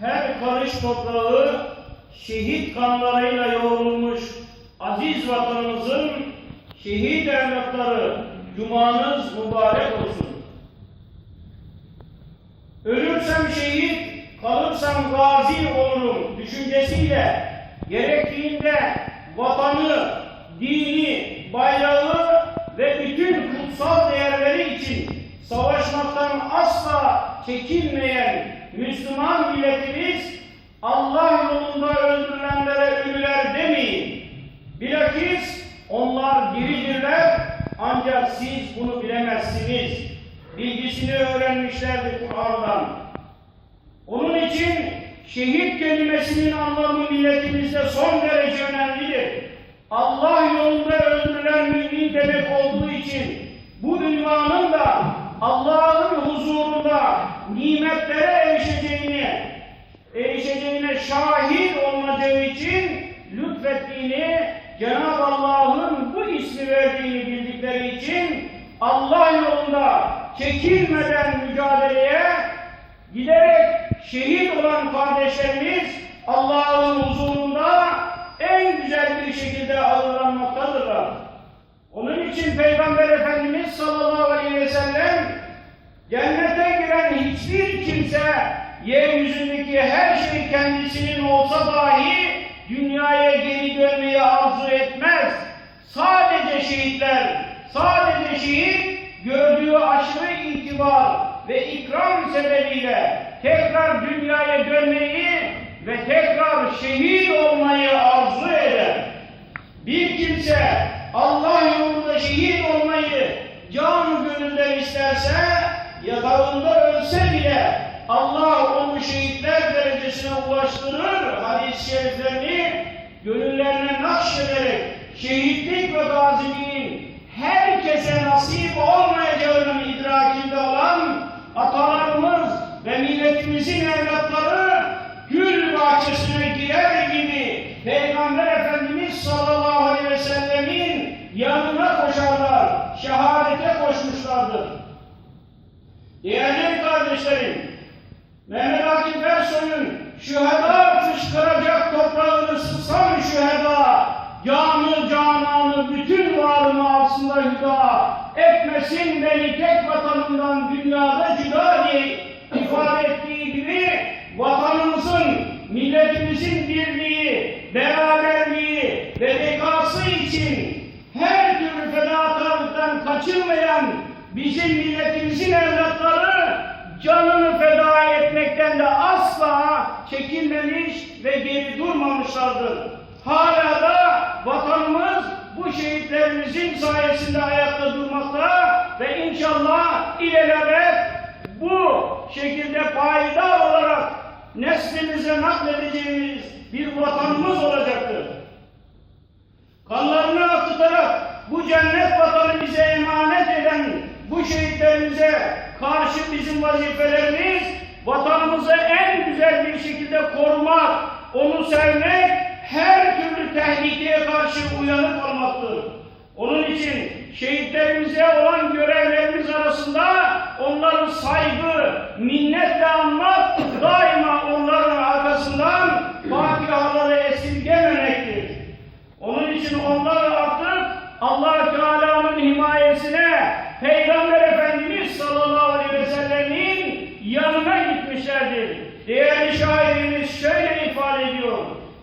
her karış toprağı şehit kanlarıyla yoğrulmuş aziz vatanımızın şehit evlatları Cumanız mübarek olsun. Ölürsem şehit, kalırsam gazi olurum düşüncesiyle gerektiğinde vatanı, dini, çekinmeyen Müslüman milletimiz Allah yolunda öldürülenlere ölüler demeyin. Bilakis onlar diridirler ancak siz bunu bilemezsiniz. Bilgisini öğrenmişlerdi Kur'an'dan. Onun için şehit kelimesinin anlamı milletimizde son derece önemlidir. Allah yolunda öldürülen mümin demek olduğu için bu ünvanın da huzurunda nimetlere erişeceğini, erişeceğine şahit olmadığı için lütfettiğini, Cenab-ı Allah'ın bu ismi verdiğini bildikleri için Allah yolunda çekilmeden mücadeleye giderek şehit olan kardeşlerimiz Allah'ın huzurunda en güzel bir şekilde ağırlanmaktadırlar. Onun için Peygamber Efendimiz sallallahu aleyhi ve sellem hiçbir kimse yeryüzündeki her şey kendisinin olsa dahi dünyaya geri dönmeyi arzu etmez. Sadece şehitler, sadece şehit gördüğü aşırı itibar ve ikram sebebiyle tekrar dünyaya dönmeyi ve tekrar şehit olmayı arzu eder. Bir kimse Allah yolunda şehit olmayı can gönülden isterse yatağında ölse bile Allah onu şehitler derecesine ulaştırır hadis-i şeriflerini gönüllerine nakşederek şehitlik ve gaziliğin herkese nasip olmayacağının idrakinde olan atalarımız ve milletimizin evlatları gül bahçesine girer gibi Peygamber Efendimiz sallallahu aleyhi ve sellemin yanına koşarlar, şehadete koşmuşlardır. Değerli kardeşlerim, Mehmet Akif Ersoy'un şüheda fışkıracak toprağını sıksam şüheda, canı cananı bütün varımı aslında hüda, etmesin beni tek vatanımdan dünyada cüda diye ifade ettiği gibi vatanımızın, milletimizin birliği, beraberliği ve bekası için her türlü fedakarlıktan kaçınmayan bizim milletimizin evlatları canını feda etmekten de asla çekinmemiş ve geri durmamışlardır. Hala da vatanımız bu şehitlerimizin sayesinde ayakta durmakta ve inşallah ilelebet bu şekilde payidar olarak neslimize nakledeceğimiz bir vatanımız olacaktır. Kanlarını akıtarak bu cennet vatanı bize emanet eden bu şehitlerimize karşı bizim vazifelerimiz vatanımızı en güzel bir şekilde korumak, onu sevmek, her türlü tehlikeye karşı uyanık olmaktır. Onun için şehitlerimize olan görevlerimiz arasında onları saygı, minnetle anmak, daima onların arkasından fatihaları esirgememektir. Onun için onlar artık allah Teala'nın himayesine Peygamber Efendimiz sallallahu aleyhi ve sellemin yanına gitmişlerdir. Değerli şairimiz şöyle ifade ediyor.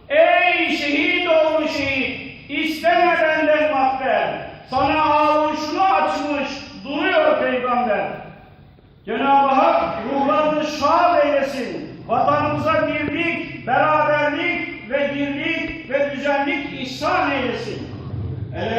Ey şehit oğlu şehit, isteme benden makber. Sana avuşunu açmış duruyor Peygamber. Cenab-ı